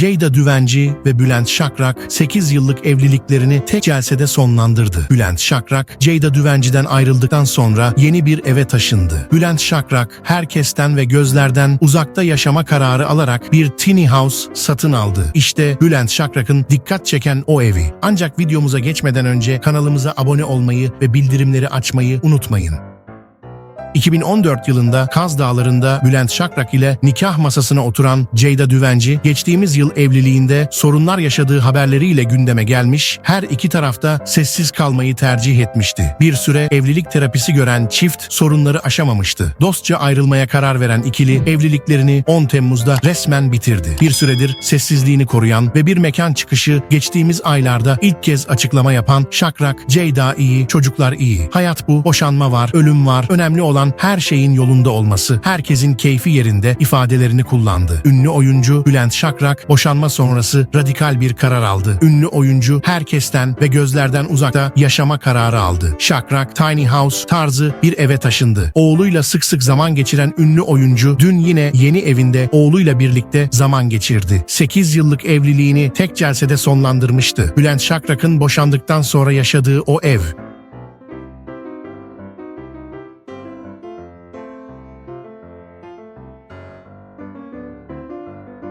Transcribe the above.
Ceyda Düvenci ve Bülent Şakrak 8 yıllık evliliklerini tek celsede sonlandırdı. Bülent Şakrak, Ceyda Düvenci'den ayrıldıktan sonra yeni bir eve taşındı. Bülent Şakrak, herkesten ve gözlerden uzakta yaşama kararı alarak bir tiny house satın aldı. İşte Bülent Şakrak'ın dikkat çeken o evi. Ancak videomuza geçmeden önce kanalımıza abone olmayı ve bildirimleri açmayı unutmayın. 2014 yılında Kaz Dağları'nda Bülent Şakrak ile nikah masasına oturan Ceyda Düvenci, geçtiğimiz yıl evliliğinde sorunlar yaşadığı haberleriyle gündeme gelmiş, her iki tarafta sessiz kalmayı tercih etmişti. Bir süre evlilik terapisi gören çift sorunları aşamamıştı. Dostça ayrılmaya karar veren ikili evliliklerini 10 Temmuz'da resmen bitirdi. Bir süredir sessizliğini koruyan ve bir mekan çıkışı geçtiğimiz aylarda ilk kez açıklama yapan Şakrak, Ceyda iyi, çocuklar iyi. Hayat bu, boşanma var, ölüm var. Önemli olan her şeyin yolunda olması, herkesin keyfi yerinde ifadelerini kullandı. Ünlü oyuncu Bülent Şakrak boşanma sonrası radikal bir karar aldı. Ünlü oyuncu herkesten ve gözlerden uzakta yaşama kararı aldı. Şakrak tiny house tarzı bir eve taşındı. Oğluyla sık sık zaman geçiren ünlü oyuncu dün yine yeni evinde oğluyla birlikte zaman geçirdi. 8 yıllık evliliğini tek celsede sonlandırmıştı. Bülent Şakrak'ın boşandıktan sonra yaşadığı o ev